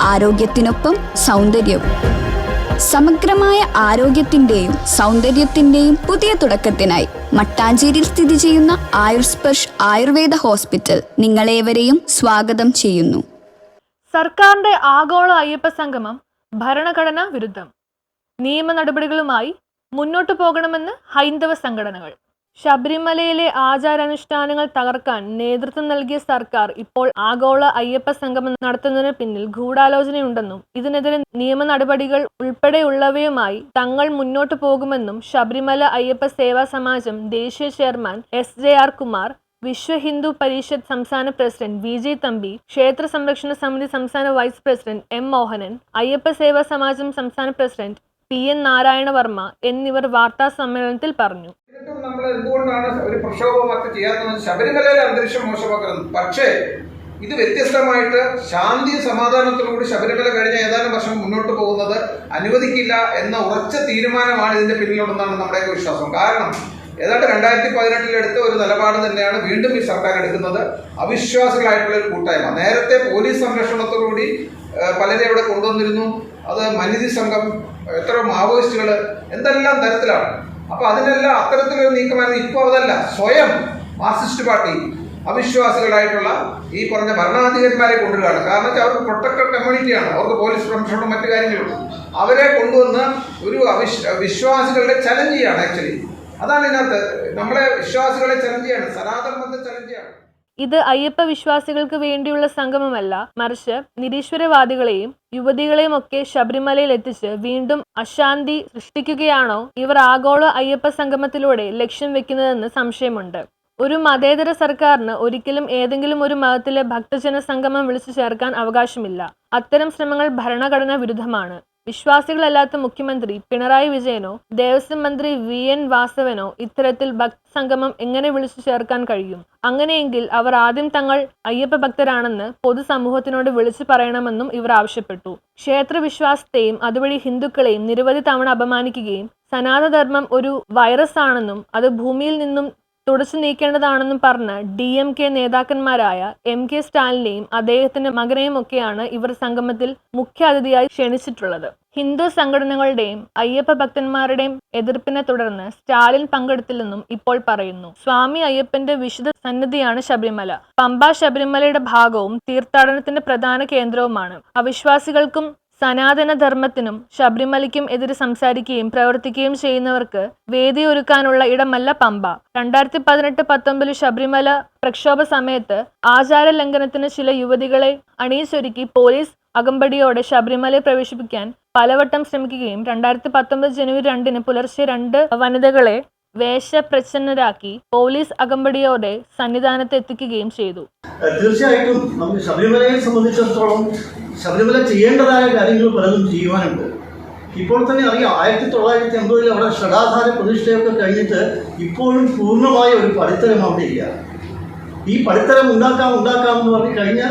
ആരോഗ്യത്തിനൊപ്പം സൗന്ദര്യവും. സമഗ്രമായ ആരോഗ്യത്തിന്റെയും സൗന്ദര്യത്തിന്റെയും പുതിയ തുടക്കത്തിനായി മട്ടാഞ്ചേരിയിൽ സ്ഥിതി ചെയ്യുന്ന ആയുർസ്പർഷ് ആയുർവേദ ഹോസ്പിറ്റൽ നിങ്ങളേവരെയും സ്വാഗതം ചെയ്യുന്നു. സർക്കാരിന്റെ ആഗോള അയ്യപ്പ സംഗമം ഭരണഘടനാ വിരുദ്ധം. നിയമ നടപടികളുമായി മുന്നോട്ടു പോകണമെന്ന് ഹൈന്ദവ സംഘടനകൾ ശബരിമലയിലെ ആചാരാനുഷ്ഠാനങ്ങൾ തകർക്കാൻ നേതൃത്വം നൽകിയ സർക്കാർ ഇപ്പോൾ ആഗോള അയ്യപ്പ സംഗമം നടത്തുന്നതിന് പിന്നിൽ ഗൂഢാലോചനയുണ്ടെന്നും ഇതിനെതിരെ നിയമ നടപടികൾ ഉൾപ്പെടെയുള്ളവയുമായി തങ്ങൾ മുന്നോട്ടു പോകുമെന്നും ശബരിമല അയ്യപ്പ സേവാ സമാജം ദേശീയ chairman S J R Kumar Vishwa Hindu Parishad സംസ്ഥാന പ്രസിഡന്റ് വി ജെ തമ്പി ക്ഷേത്ര സംരക്ഷണ സമിതി സംസ്ഥാന vice president M Mohanan Ayyappa Seva Samajam സംസ്ഥാന പ്രസിഡന്റ് പി എൻ നാരായണവർമ്മ എന്നിവർ വാർത്താ സമ്മേളനത്തിൽ പറഞ്ഞു. നമ്മൾ എന്തുകൊണ്ടാണ് ഒരു പ്രക്ഷോഭമൊക്കെ ചെയ്യാത്തത് ശബരിമലയിലെ അന്തരീക്ഷം മോശമാക്കുന്നത്. പക്ഷേ ഇത് വ്യത്യസ്തമായിട്ട് ശാന്തി സമാധാനത്തോടുകൂടി ശബരിമല കഴിഞ്ഞ ഏതാനും വർഷം മുന്നോട്ട് പോകുന്നത് അനുവദിക്കില്ല എന്ന ഉറച്ച തീരുമാനമാണ് ഇതിന്റെ പിന്നിലുണ്ടെന്നാണ് നമ്മുടെ വിശ്വാസം. കാരണം ഏതാണ്ട് രണ്ടായിരത്തി പതിനെട്ടിൽ എടുത്ത ഒരു നിലപാട് തന്നെയാണ് വീണ്ടും ഈ സർക്കാർ എടുക്കുന്നത്. അവിശ്വാസികളായിട്ടുള്ള ഒരു കൂട്ടായ്മ. നേരത്തെ പോലീസ് സംരക്ഷണത്തോടുകൂടി പലരെ അവിടെ കൊണ്ടുവന്നിരുന്നു. അത് മനിതി സംഘം എത്ര മാവോയിസ്റ്റുകൾ എന്തെല്ലാം തരത്തിലാണ്? അപ്പൊ അതിനെല്ലാം അത്തരത്തിലൊരു നീക്കമായിരുന്നു. ഇപ്പോൾ അതല്ല. സ്വയം മാർക്സിസ്റ്റ് പാർട്ടി അവിശ്വാസികളായിട്ടുള്ള ഈ പറഞ്ഞ ഭരണാധികാരിമാരെ കൊണ്ടുവരികയാണ്. കാരണം വെച്ചാൽ അവർക്ക് പ്രൊട്ടക്ടഡ് കമ്മ്യൂണിറ്റിയാണ് അവർക്ക് പോലീസ് സംരക്ഷണം മറ്റു കാര്യങ്ങളും അവരെ കൊണ്ടുവന്ന് ഒരു അവിശ് വിശ്വാസികളുടെ ചലഞ്ച് ചെയ്യാണ് ആക്ച്വലി അതാണ് ഇതിനകത്ത്. നമ്മളെ വിശ്വാസികളെ ചലഞ്ച് ചെയ്യാണ്. സനാതന ചലഞ്ച് ചെയ്യാണ്. ഇത് അയ്യപ്പ വിശ്വാസികൾക്ക് വേണ്ടിയുള്ള സംഗമമല്ല. മറിച്ച് നിരീശ്വരവാദികളെയും യുവതികളെയും ഒക്കെ ശബരിമലയിൽ എത്തിച്ച് വീണ്ടും അശാന്തി സൃഷ്ടിക്കുകയാണോ ഇവർ ആഗോള അയ്യപ്പ സംഗമത്തിലൂടെ ലക്ഷ്യം വെക്കുന്നതെന്ന് സംശയമുണ്ട്. ഒരു മതേതര സർക്കാരിന് ഒരിക്കലും ഏതെങ്കിലും ഒരു മതത്തിലെ ഭക്തജന സംഗമം വിളിച്ചു ചേർക്കാൻ അവകാശമില്ല. അത്തരം ശ്രമങ്ങൾ ഭരണഘടനാ വിരുദ്ധമാണ്. വിശ്വാസികളല്ലാത്ത മുഖ്യമന്ത്രി പിണറായി വിജയനോ ദേവസ്വം മന്ത്രി വി എൻ വാസവനോ ഇത്തരത്തിൽ ഭക്തസംഗമം എങ്ങനെ വിളിച്ചു ചേർക്കാൻ കഴിയും? അങ്ങനെയെങ്കിൽ അവർ ആദ്യം തങ്ങൾ അയ്യപ്പ ഭക്തരാണെന്ന് പൊതുസമൂഹത്തിനോട് വിളിച്ചു പറയണമെന്നും ഇവർ ആവശ്യപ്പെട്ടു. ക്ഷേത്ര വിശ്വാസത്തെയും അതുവഴി ഹിന്ദുക്കളെയും നിരവധി തവണ അപമാനിക്കുകയും സനാതനധർമ്മം ഒരു വൈറസ് ആണെന്നും അത് ഭൂമിയിൽ നിന്നും തുടച്ചു നീക്കേണ്ടതാണെന്നും പറഞ്ഞ ഡി എം കെ നേതാക്കന്മാരായ എം കെ സ്റ്റാലിനെയും അദ്ദേഹത്തിന്റെ മകനെയും ഒക്കെയാണ് ഇവർ സംഗമത്തിൽ മുഖ്യ അതിഥിയായി ക്ഷണിച്ചിട്ടുള്ളത്. ഹിന്ദു സംഘടനകളുടെയും അയ്യപ്പ ഭക്തന്മാരുടെയും എതിർപ്പിനെ തുടർന്ന് സ്റ്റാലിൻ പങ്കെടുത്തില്ലെന്നും ഇപ്പോൾ പറയുന്നു. സ്വാമി അയ്യപ്പന്റെ വിശുദ്ധ സന്നിധിയാണ് ശബരിമല. പമ്പ ശബരിമലയുടെ ഭാഗവും തീർത്ഥാടനത്തിന്റെ പ്രധാന കേന്ദ്രവുമാണ്. അവിശ്വാസികൾക്കും സനാതന ധർമ്മത്തിനും ശബരിമലയ്ക്കും എതിരെ സംസാരിക്കുകയും പ്രവർത്തിക്കുകയും ചെയ്യുന്നവർക്ക് വേദി ഒരുക്കാനുള്ള ഇടമല്ല പമ്പ. രണ്ടായിരത്തി പതിനെട്ട് പത്തൊമ്പതിൽ ശബരിമല പ്രക്ഷോഭ സമയത്ത് ആചാര ലംഘനത്തിന് ചില യുവതികളെ അണിയിച്ചൊരുക്കി പോലീസ് അകമ്പടിയോടെ ശബരിമലയെ പ്രവേശിപ്പിക്കാൻ പലവട്ടം ശ്രമിക്കുകയും രണ്ടായിരത്തി പത്തൊമ്പത് ജനുവരി രണ്ടിന് പുലർച്ചെ രണ്ട് വനിതകളെ വേഷപ്രച്ഛന്നരാക്കി പോലീസ് അകമ്പടിയോടെ സന്നിധാനത്ത് എത്തിക്കുകയും ചെയ്തു തീർച്ചയായിട്ടും നമുക്ക് ശബരിമലയെ സംബന്ധിച്ചിടത്തോളം ശബരിമല ചെയ്യേണ്ടതായ കാര്യങ്ങൾ പലതും ചെയ്യുവാനുണ്ട്. ഇപ്പോൾ തന്നെ അറിയാം ആയിരത്തി തൊള്ളായിരത്തി എൺപതിൽ അവിടെ ഷടാധാര പ്രതിഷ്ഠയൊക്കെ കഴിഞ്ഞിട്ട് ഇപ്പോഴും പൂർണമായ ഒരു പടിത്തരം അവിടെ ഇല്ല. ഈ പടിത്തരം ഉണ്ടാക്കാം ഉണ്ടാക്കാം എന്ന് പറഞ്ഞ് കഴിഞ്ഞ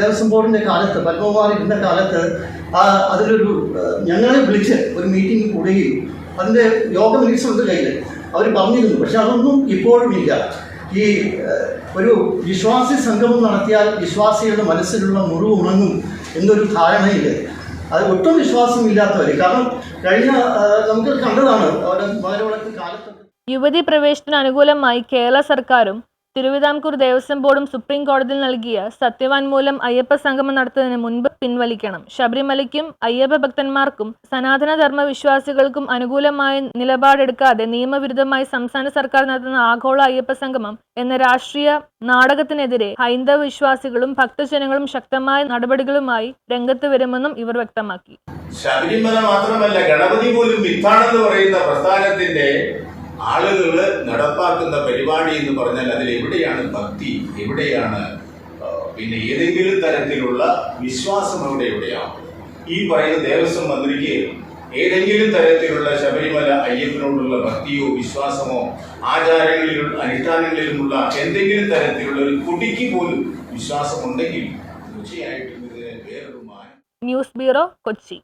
ദേവസ്വം ബോർഡിന്റെ കാലത്ത് പത്മകുമാർ ഇരുന്ന കാലത്ത് അതിലൊരു ഞങ്ങളെ വിളിച്ച് ഒരു മീറ്റിംഗ് കൂടുകയും അതിന്റെ യോഗ നിരീക്ഷണത്തിൽ കയ്യിൽ അവർ പറഞ്ഞിരുന്നു. പക്ഷെ അതൊന്നും ഇപ്പോഴും ഇല്ല. ഈ ഒരു വിശ്വാസി സംഗമം നടത്തിയാൽ വിശ്വാസികളുടെ മനസ്സിലുള്ള മുറിവ് ഉണങ്ങും എന്നൊരു ധാരണയില്ല? അത് ഒട്ടും വിശ്വാസമില്ലാത്തവർ കാരണം കഴിഞ്ഞ നമുക്ക് കണ്ടതാണ്. അവരുടെ മകരവിളക്ക് കാലത്ത് യുവതി പ്രവേശനത്തിന് അനുകൂലമായി കേരള സർക്കാരും തിരുവിതാംകൂർ ദേവസ്വം ബോർഡും സുപ്രീം കോടതിയിൽ നൽകിയ സത്യവാൻമൂലം അയ്യപ്പ സംഗമം നടത്തുന്നതിന് മുൻപ് പിൻവലിക്കണം. ശബരിമലയ്ക്കും അയ്യപ്പ ഭക്തന്മാർക്കും സനാതനധർമ്മ വിശ്വാസികൾക്കും അനുകൂലമായ നിലപാടെടുക്കാതെ നിയമവിരുദ്ധമായി സംസ്ഥാന സർക്കാർ നടത്തുന്ന ആഗോള അയ്യപ്പ സംഗമം എന്ന രാഷ്ട്രീയ നാടകത്തിനെതിരെ ഹൈന്ദവ വിശ്വാസികളും ഭക്തജനങ്ങളും ശക്തമായ നടപടികളുമായി രംഗത്ത് വരുമെന്നും ഇവർ വ്യക്തമാക്കി. ശബരിമല മാത്രമല്ല ഗണപതി പോലും വിത്താണെന്ന് പറയുന്ന പ്രസ്ഥാനത്തിന്റെ ആളുകൾ നടപ്പാക്കുന്ന പരിപാടി എന്ന് പറഞ്ഞാൽ അതിൽ എവിടെയാണ് ഭക്തി എവിടെയാണ് പിന്നെ ഏതെങ്കിലും തരത്തിലുള്ള വിശ്വാസം അവിടെ എവിടെയാണ്? ഈ പറയുന്ന ദേവസ്വം മന്ത്രിക്ക് ഏതെങ്കിലും തരത്തിലുള്ള ശബരിമല അയ്യപ്പനോടുള്ള ഭക്തിയോ വിശ്വാസമോ ആചാരങ്ങളിലും അനുഷ്ഠാനങ്ങളിലുമുള്ള എന്തെങ്കിലും തരത്തിലുള്ള ഒരു കുടിക്ക് പോലും വിശ്വാസമുണ്ടെങ്കിൽ തീർച്ചയായിട്ടും ഇതിന് വേറൊരു മാനം. News bureau Kochi.